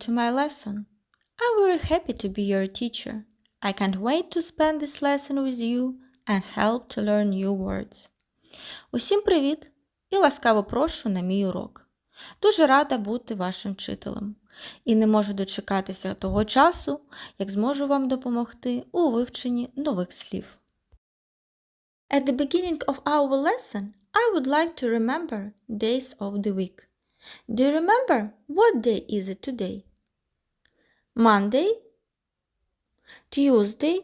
To my lesson. I'm very happy to be your teacher. I can't wait to spend this lesson with you and help to learn new words. Усім привіт і ласкаво прошу на мій урок. Дуже рада бути вашим вчителем і не можу дочекатися того часу, як зможу вам допомогти у вивченні нових слів. At the beginning of our lesson, I would like to remember days of the week. Do you remember what day is it today? Monday, Tuesday,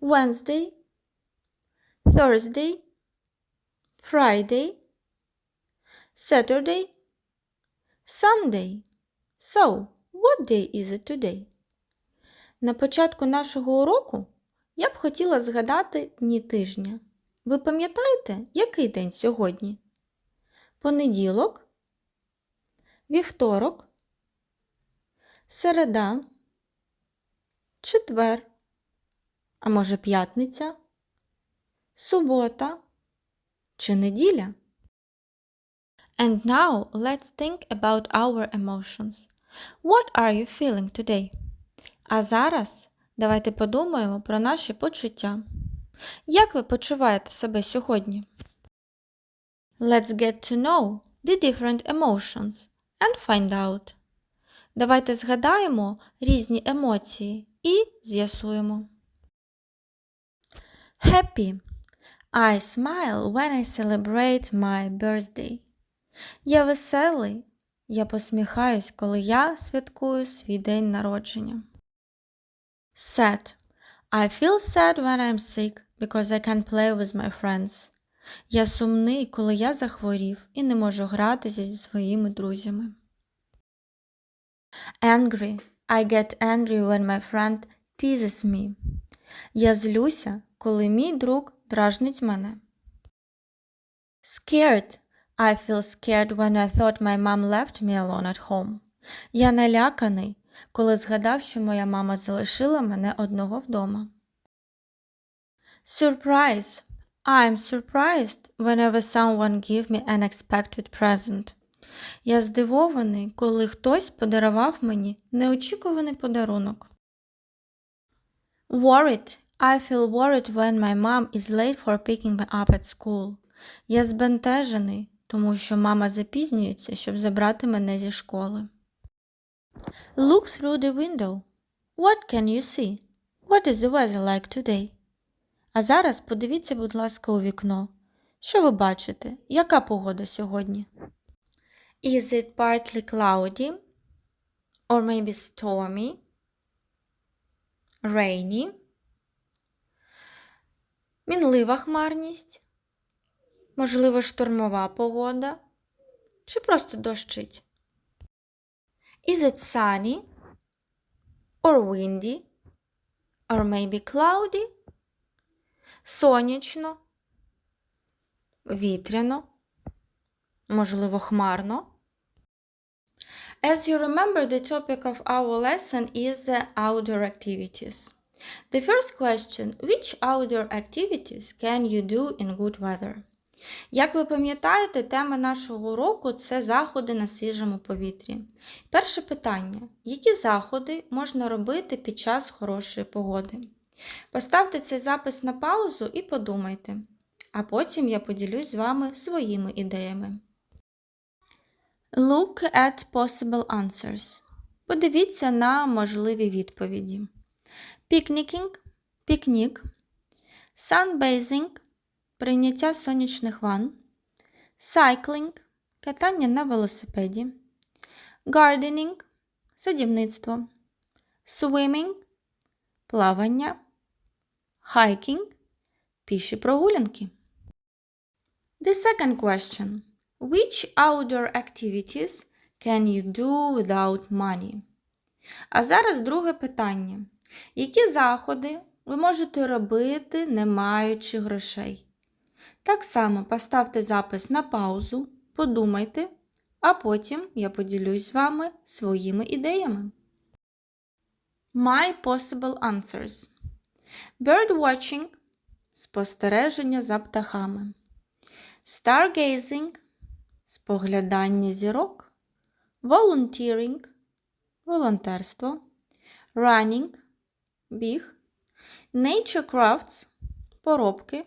Wednesday, Thursday, Friday, Saturday, Sunday. So, what day is it today? На початку нашого уроку я б хотіла згадати дні тижня. Ви пам'ятаєте, який день сьогодні? Понеділок, вівторок, середа, четвер, а може п'ятниця, субота чи неділя. And now let's think about our emotions. What are you feeling today? А зараз давайте подумаємо про наші почуття. Як ви почуваєте себе сьогодні? Let's get to know the different emotions and find out. Давайте згадаємо різні емоції і з'ясуємо. Happy. I smile when I celebrate my birthday. Я веселий. Я посміхаюсь, коли я святкую свій день народження. Sad. I feel sad when I'm sick because I can't play with my friends. Я сумний, коли я захворів і не можу гратися зі своїми друзями. Angry. I get angry when my friend teases me. Я злюся, коли мій друг дражнить мене. Scared. I feel scared when I thought my mom left me alone at home. Я наляканий, коли згадав, що моя мама залишила мене одного вдома. Surprise. I'm surprised whenever someone give me an unexpected present. Я здивований, коли хтось подарував мені неочікуваний подарунок. Worried. I feel worried when my mom is late for picking me up at school. Я збентежений, тому що мама запізнюється, щоб забрати мене зі школи. Look through the window. What can you see? What is the weather like today? А зараз подивіться, будь ласка, у вікно. Що ви бачите? Яка погода сьогодні? Is it partly cloudy? Or maybe stormy? Rainy? Мінлива хмарність? Можливо, штормова погода? Чи просто дощить? Is it sunny? Or windy? Or maybe cloudy? сонячно, вітряно, можливо, хмарно. As you remember, the topic of our lesson is the outdoor activities. The first question Which outdoor activities can you do in good weather? Як ви пам'ятаєте, тема нашого уроку це заходи на свіжому повітрі. Перше питання: які заходи можна робити під час хорошої погоди? Поставте цей запис на паузу і подумайте, а потім я поділюсь з вами своїми ідеями. Look at possible answers. Подивіться на можливі відповіді. Picnicking – пікнік, sunbathing – прийняття сонячних ванн, cycling – катання на велосипеді, gardening – садівництво, swimming – плавання hiking піші прогулянки. The second question. Which outdoor activities can you do without money? А зараз друге питання. Які заходи ви можете робити, не маючи грошей? Так само поставте запис на паузу, подумайте, а потім я поділюсь з вами своїми ідеями. My possible answers. Birdwatching – спостереження за птахами. Stargazing – споглядання зірок. Volunteering – волонтерство. Running – біг. Nature crafts – поробки.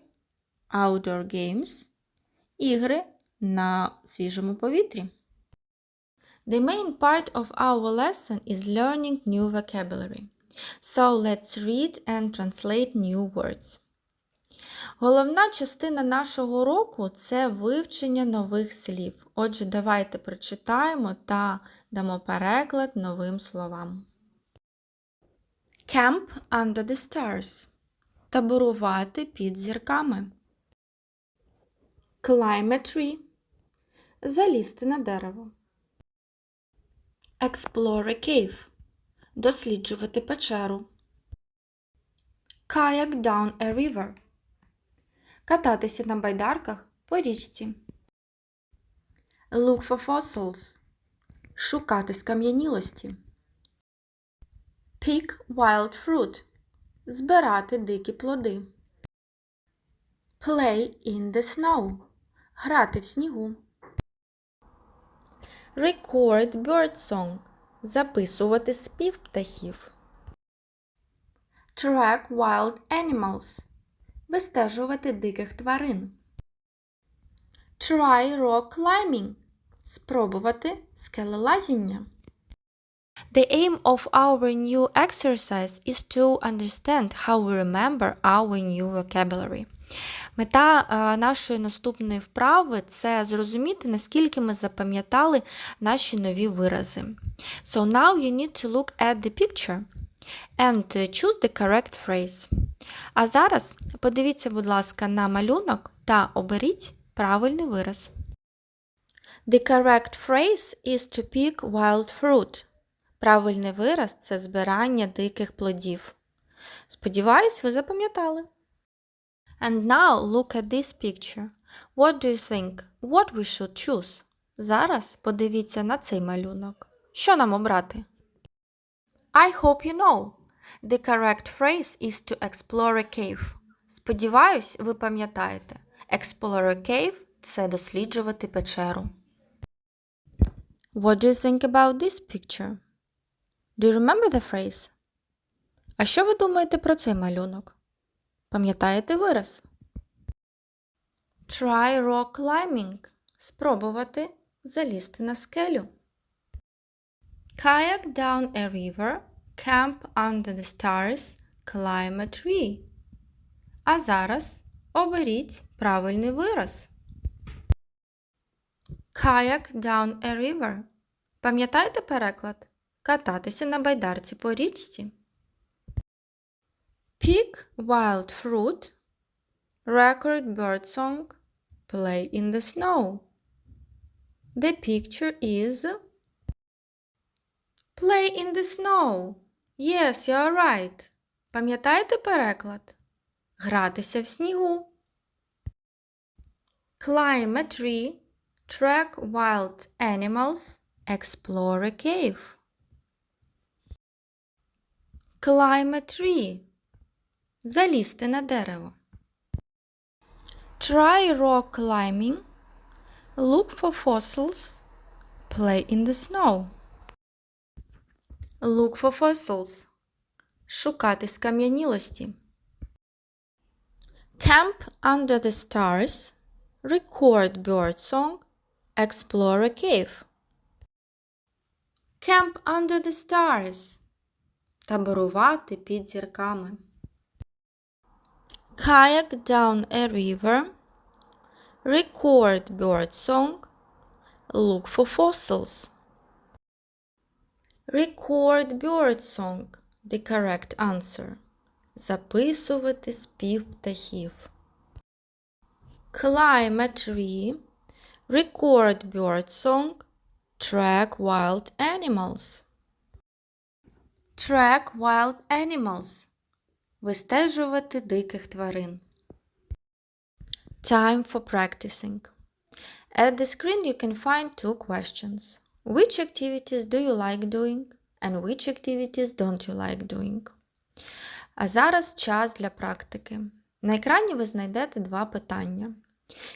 Outdoor games – ігри на свіжому повітрі. The main part of our lesson is learning new vocabulary. So let's read and translate new words. Головна частина нашого уроку це вивчення нових слів. Отже, давайте прочитаємо та дамо переклад новим словам. Camp under the stars. Таборувати під зірками. Climb a tree. Залізти на дерево. Explore a cave. Досліджувати печеру. Kayak down a river. Кататися на байдарках по річці. Look for fossils. Шукати скам'янілості. Pick wild fruit. Збирати дикі плоди. Play in the snow. Грати в снігу. Record bird song. Записувати спів птахів. Track wild animals. Вистежувати диких тварин. Try rock climbing. Спробувати скелелазіння. The aim of our new exercise is to understand how we remember our new vocabulary. Мета е, нашої наступної вправи це зрозуміти, наскільки ми запам'ятали наші нові вирази. So now you need to look at the picture and choose the correct phrase. А зараз подивіться, будь ласка, на малюнок та оберіть правильний вираз. The correct phrase is to pick wild fruit. Правильний вираз це збирання диких плодів. Сподіваюсь, ви запам'ятали. And now look at this picture. What do you think? What we should choose? Зараз подивіться на цей малюнок. Що нам обрати? I hope you know. The correct phrase is to explore a cave. Сподіваюсь, ви пам'ятаєте. Explore a cave – це досліджувати печеру. What do you think about this picture? Do you remember the phrase? А що ви думаєте про цей малюнок? Пам'ятаєте вираз? Try rock climbing. Спробувати залізти на скелю. Kayak down a river. Camp under the stars. Climb a tree. А зараз оберіть правильний вираз. Kayak down a river. Пам'ятаєте переклад? Кататися на байдарці по річці. Pick wild fruit. Record bird song. Play in the snow. The picture is Play in the snow. Yes, you're right. Пам'ятаєте переклад? Гратися в снігу. Climb a tree. Track wild animals. Explore a cave. Climb a tree. Залізти на дерево. Try rock climbing. Look for fossils. Play in the snow. Look for fossils. Шукати скам'янілості. Camp under the stars. Record bird song. Explore a cave. Camp under the stars. Таборувати під зірками. Kayak down a river. Record bird song. Look for fossils. Record bird song. The correct answer. Записувати спів птахів. climb a tree, record bird song, track wild animals. Track wild animals. Вистежувати диких тварин. Time for practicing. At the screen you can find two questions. Which activities do you like doing and which activities don't you like doing? А зараз час для практики. На екрані ви знайдете два питання.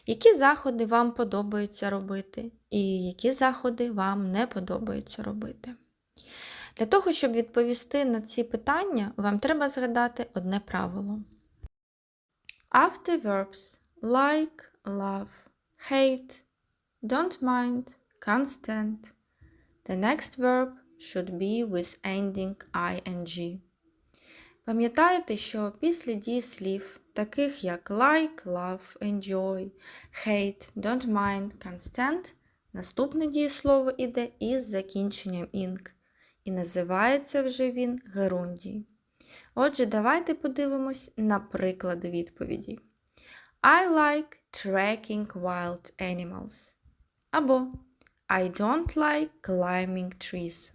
Які заходи вам подобаються робити, і які заходи вам не подобаються робити? Для того, щоб відповісти на ці питання, вам треба згадати одне правило. After verbs like, love, hate, don't mind, can't stand, the next verb should be with ending ing. Пам'ятайте, що після дієслів, таких як like, love, enjoy, hate, don't mind, can't наступне дієслово іде із закінченням ing. І називається вже він герундій. Отже, давайте подивимось на приклади відповідей. I like tracking wild animals. Або I don't like climbing trees.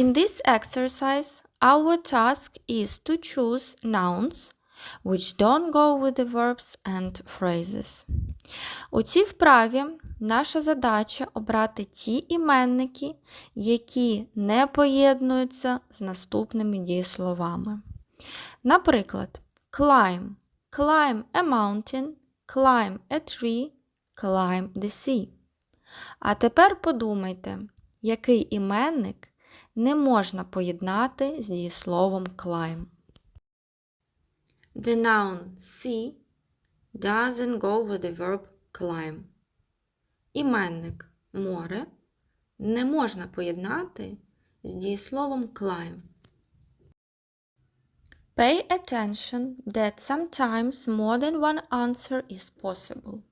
In this exercise, our task is to choose nouns which don't go with the verbs and phrases. У цій вправі наша задача обрати ті іменники, які не поєднуються з наступними дієсловами. Наприклад, climb, climb a mountain, climb a tree, climb the sea. А тепер подумайте, який іменник не можна поєднати з дієсловом climb. The noun see doesn't go with the verb climb. Іменник море не можна поєднати з дієсловом climb. Pay attention that sometimes more than one answer is possible.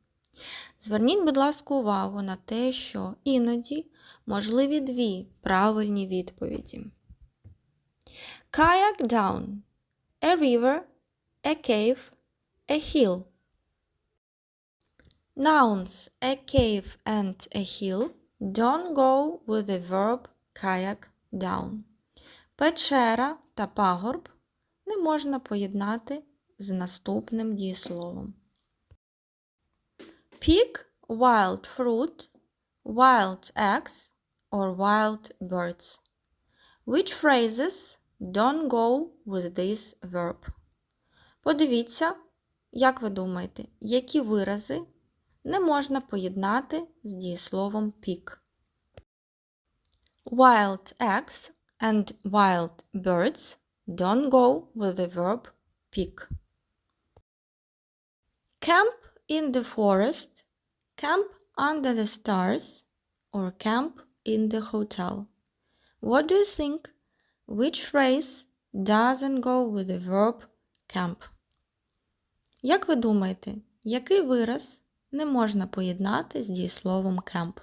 Зверніть, будь ласка, увагу на те, що іноді можливі дві правильні відповіді. Kayak down. A river, a cave, a hill. Nouns a cave and a hill don't go with the verb kayak down. Печера та пагорб не можна поєднати з наступним дієсловом. Pick wild fruit, wild eggs or wild birds. Which phrases don't go with this verb? Подивіться, як ви думаєте, які вирази не можна поєднати з дієсловом pick. Wild eggs and wild birds don't go with the verb pick. Camp in the forest, camp under the stars, or camp in the hotel. What do you think? Which phrase doesn't go with the verb camp? Як ви думаєте, який вираз не можна поєднати з дієсловом camp?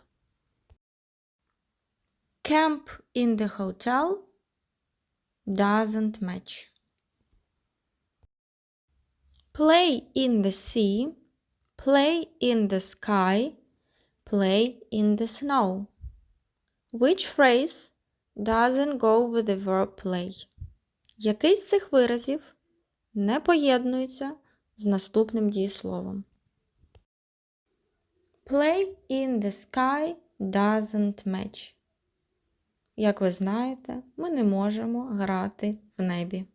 Camp in the hotel doesn't match. Play in the sea, play in the sky, play in the snow. Which phrase doesn't go with the verb play? Який з цих виразів не поєднується з наступним дієсловом. Play in the sky doesn't match. Як ви знаєте, ми не можемо грати в небі.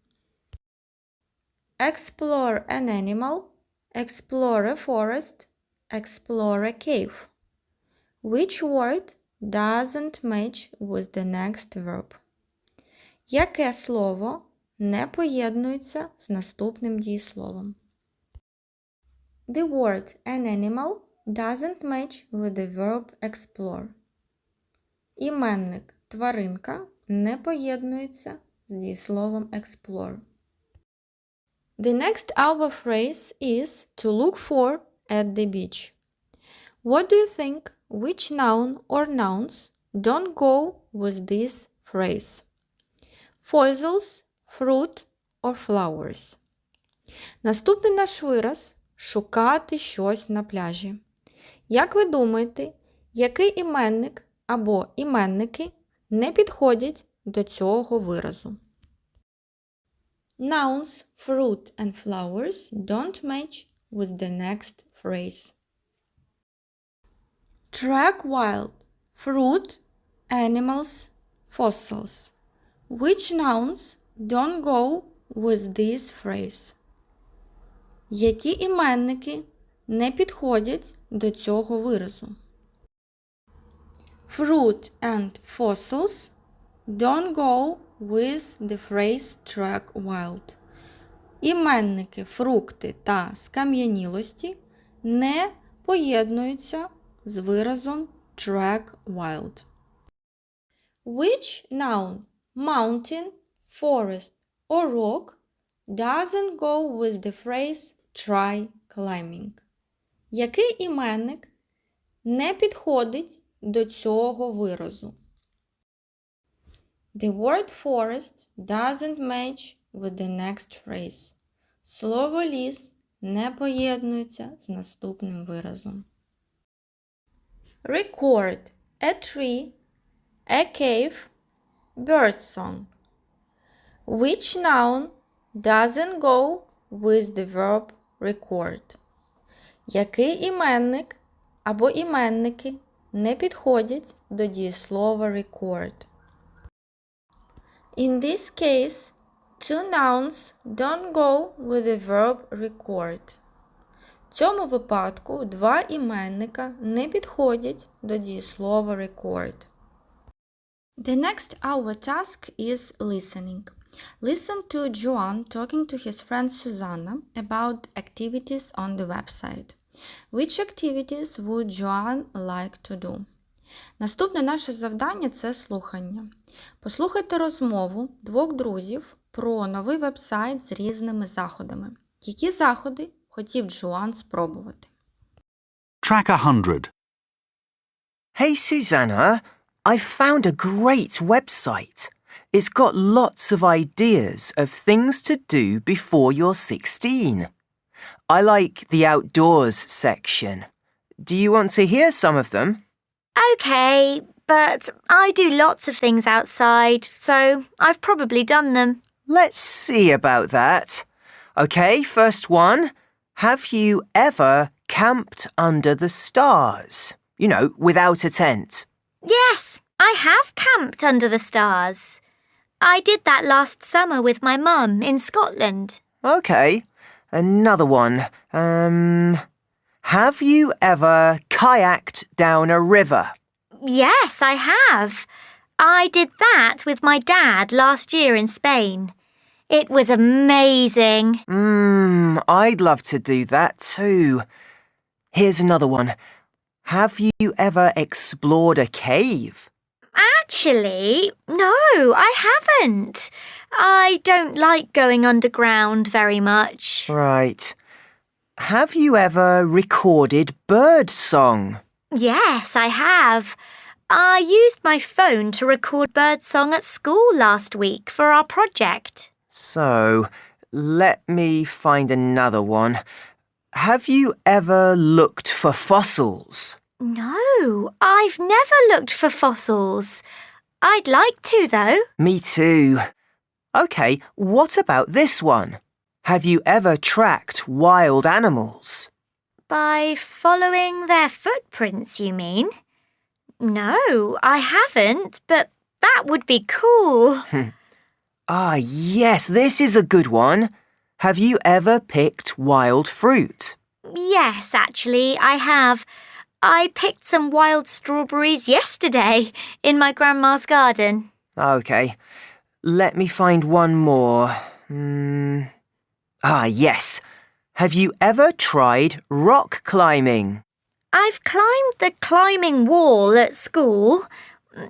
Explore an animal, explore a forest, explore a cave. Which word doesn't match with the next verb? Яке слово не поєднується з наступним дієсловом? The word an animal doesn't match with the verb explore. Іменник тваринка не поєднується з дієсловом explore. The next our phrase is to look for at the beach. What do you think which noun or nouns don't go with this phrase? Fossils, fruit or flowers. Наступний наш вираз шукати щось на пляжі. Як ви думаєте, який іменник або іменники не підходять до цього виразу? Nouns, fruit and flowers don't match with the next phrase. Track wild, fruit, animals, fossils. Which nouns don't go with this phrase? Які іменники не підходять до цього виразу? Fruit and fossils don't go with the phrase track wild. Іменники фрукти та скам'янілості не поєднуються з виразом track wild. Which noun, mountain, forest or rock doesn't go with the phrase try climbing? Який іменник не підходить до цього виразу? The word forest doesn't match with the next phrase. Слово ліс не поєднується з наступним виразом. Record a tree, a cave, bird song. Which noun doesn't go with the verb record? Який іменник або іменники не підходять до дієслова record? In this case, two nouns don't go with the verb record. В цьому випадку два іменника не підходять до дієслова record. The next our task is listening. Listen to Joan talking to his friend Susanna about activities on the website. Which activities would Joan like to do? Наступне наше завдання це слухання. Послухайте розмову двох друзів про новий вебсайт з різними заходами. Які заходи хотів Джоан спробувати? Track 100. Hey Susanna, I've found a great website. It's got lots of ideas of things to do before you're 16. I like the outdoors section. Do you want to hear some of them? Okay, but I do lots of things outside, so I've probably done them. Let's see about that. Okay, first one. Have you ever camped under the stars? You know, without a tent. Yes, I have camped under the stars. I did that last summer with my mum in Scotland. Okay, another one. Um, have you ever kayaked down a river? Yes, I have. I did that with my dad last year in Spain. It was amazing. Mmm, I'd love to do that too. Here's another one. Have you ever explored a cave? Actually, no, I haven't. I don't like going underground very much. Right. Have you ever recorded bird song? Yes, I have. I used my phone to record birdsong at school last week for our project. So, let me find another one. Have you ever looked for fossils? No, I've never looked for fossils. I'd like to, though. Me too. Okay, what about this one? Have you ever tracked wild animals? By following their footprints, you mean? No, I haven't, but that would be cool. Ah, yes, this is a good one. Have you ever picked wild fruit? Yes, actually, I have. I picked some wild strawberries yesterday in my grandma's garden. Okay, let me find one more. Hmm. Ah, yes. Have you ever tried rock climbing? I've climbed the climbing wall at school.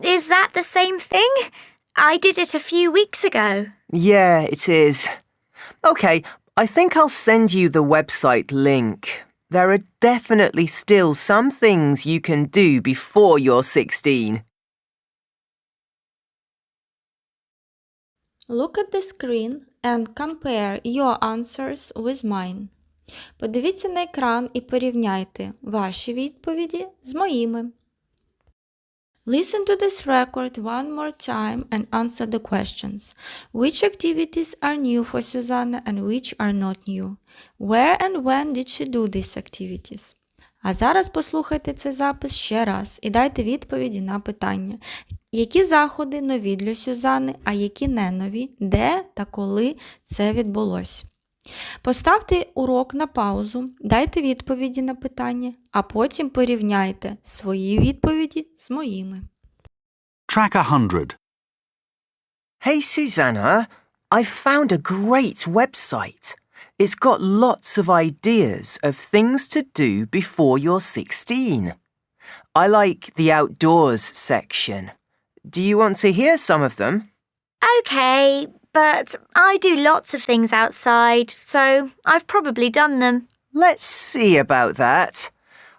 Is that the same thing? I did it a few weeks ago. Yeah, it is. Okay, I think I'll send you the website link. There are definitely still some things you can do before you're 16. Look at the screen and compare your answers with mine. Подивіться на екран і порівняйте ваші відповіді з моїми. Listen to this record one more time and answer the questions. Which activities are new for Susanna and which are not new? Where and when did she do these activities? А зараз послухайте цей запис ще раз і дайте відповіді на питання. Які заходи нові для Сюзани, а які не нові, де та коли це відбулось? Поставте урок на паузу, дайте відповіді на питання, а потім порівняйте свої відповіді з моїми. Track 100. Hey, Susanna, I found a great website. It's got lots of ideas of things to do before you're 16. I like the outdoors section. Do you want to hear some of them? Okay, but I do lots of things outside, so I've probably done them. Let's see about that.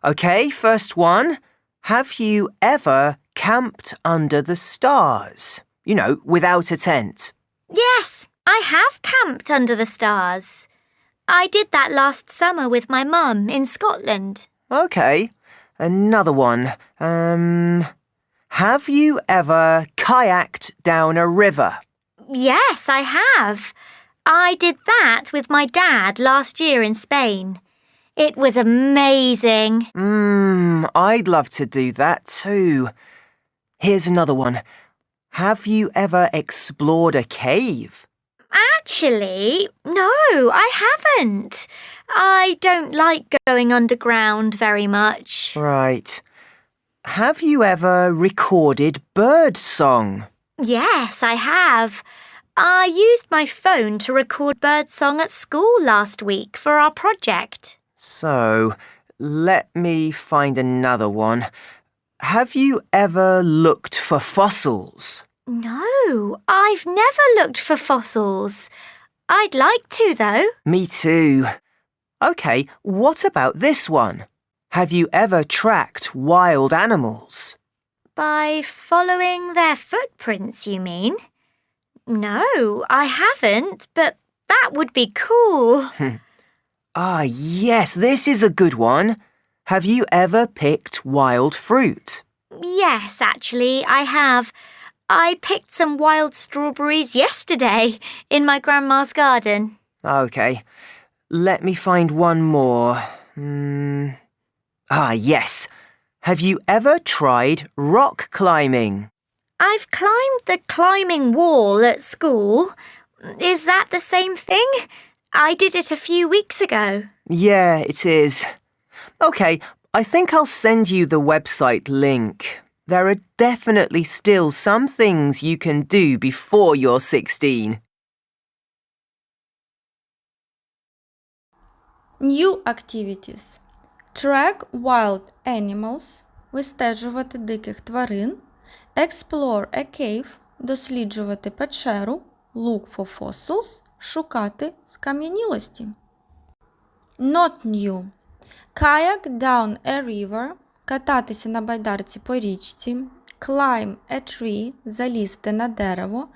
Okay, first one. Have you ever camped under the stars? You know, without a tent. Yes, I have camped under the stars. I did that last summer with my mum in Scotland. Okay, another one. Um, have you ever kayaked down a river? Yes, I have. I did that with my dad last year in Spain. It was amazing. Mmm, I'd love to do that too. Here's another one. Have you ever explored a cave? Actually, no, I haven't. I don't like going underground very much. Right. Have you ever recorded bird song? Yes, I have. I used my phone to record birdsong at school last week for our project. So, let me find another one. Have you ever looked for fossils? No, I've never looked for fossils. I'd like to, though. Me too. Okay, what about this one? Have you ever tracked wild animals? By following their footprints, you mean? No, I haven't, but that would be cool. Ah, yes, this is a good one. Have you ever picked wild fruit? Yes, actually, I have. I picked some wild strawberries yesterday in my grandma's garden. Okay, let me find one more. Hmm. Ah, yes. Have you ever tried rock climbing? I've climbed the climbing wall at school. Is that the same thing? I did it a few weeks ago. Yeah, it is. Okay, I think I'll send you the website link. There are definitely still some things you can do before you're 16. New activities. Track wild animals. Вистежувати диких тварин. Explore a cave. Досліджувати печеру. Look for fossils. Шукати скам'янілості. Not new. Kayak down a river. Кататися на байдарці по річці. Climb a tree. Залізти на дерево.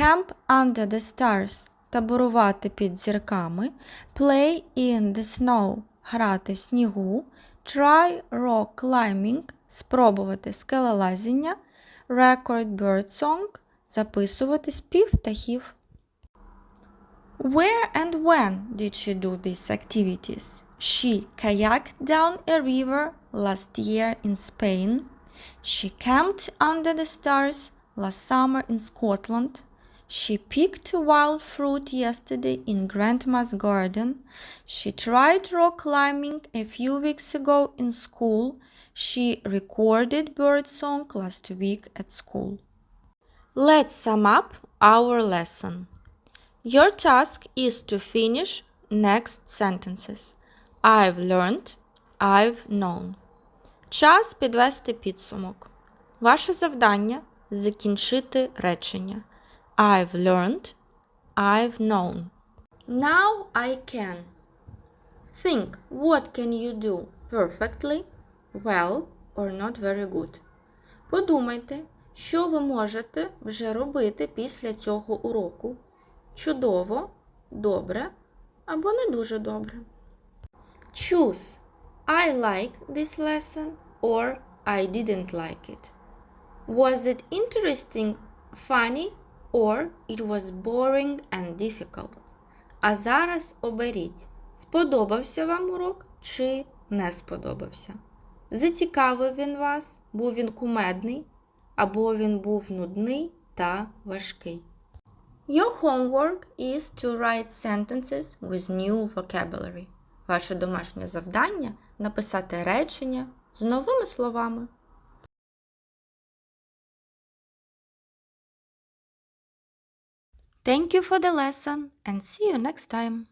Camp under the stars. Таборувати під зірками. Play in the snow. Грати в снігу. Try rock climbing. Спробувати скелелазіння. Record bird song. Записувати спів птахів. Where and when did she do these activities? She kayaked down a river last year in Spain. She camped under the stars last summer in Scotland. She picked wild fruit yesterday in Grandma's garden. She tried rock climbing a few weeks ago in school. She recorded birdsong last week at school. Let's sum up our lesson. Your task is to finish next sentences. I've learned, I've known. Час підвести підсумок. Ваше завдання закінчити речення. I've learned, I've known. Now I can. Think what can you do perfectly, well or not very good. Подумайте, що ви можете вже робити після цього уроку. Чудово, добре або не дуже добре. Choose I like this lesson or I didn't like it. Was it interesting, funny, or it was boring and difficult? А зараз оберіть, сподобався вам урок чи не сподобався. Зацікавив він вас, був він кумедний, або він був нудний та важкий. Your homework is to write sentences with new vocabulary. Ваше домашнє завдання написати речення з новими словами. Thank you for the lesson and see you next time.